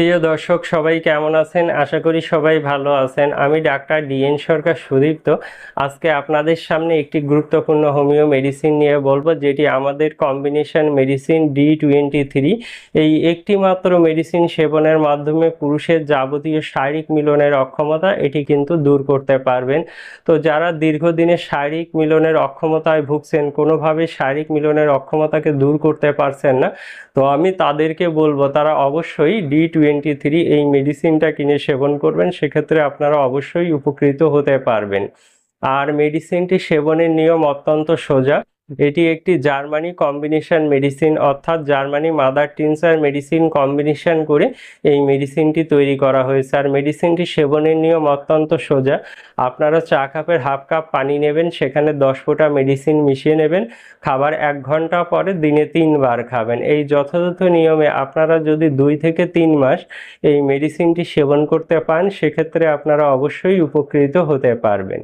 প্রিয় দর্শক, সবাই কেমন আছেন? আশা করি সবাই ভালো আছেন। আমি ডাক্তার ডিএন সরকার সুদীপ্ত। আজকে আপনাদের সামনে একটি গুরুত্বপূর্ণ হোমিও মেডিসিন নিয়ে বলব, যেটি আমাদের combination medicine D twenty three. এই একটি মাত্র মেডিসিন সেবনের মাধ্যমে পুরুষের যাবতীয় শারীরিক মিলনের অক্ষমতা এটি কিন্তু দূর করতে পারবেন। তো যারা দীর্ঘদিনের শারীরিক মিলনের অক্ষমতায় ভুগছেন, কোনোভাবে শারীরিক মিলনের অক্ষমতাকে দূর করতে পারছেন না, তো আমি তাদেরকে বলব, তারা অবশ্যই ডি টোয়েন্টি থ্রি এই মেডিসিনটা কিনে সেবন করবেন, সেক্ষেত্রে আপনারা অবশ্যই উপকৃত হতে পারবেন। আর মেডিসিনটি সেবনের নিয়ম অত্যন্ত সোজা। এটি একটি জার্মানি কম্বিনেশন মেডিসিন, অর্থাৎ Germany mother tincture medicine combination করে এই মেডিসিনটি তৈরি করা হয়েছে। আর মেডিসিনটি সেবনের নিয়ম অত্যন্ত সোজা। আপনারা চা কাপের হাফ কাপ পানি নেবেন, সেখানে দশ ফোঁটা মেডিসিন মিশিয়ে নেবেন। খাবার এক ঘণ্টা পরে দিনে তিনবার খাবেন। এই যথাযথ নিয়মে আপনারা যদি দুই থেকে তিন মাস এই মেডিসিনটি সেবন করতে পান, সেক্ষেত্রে আপনারা অবশ্যই উপকৃত হতে পারবেন।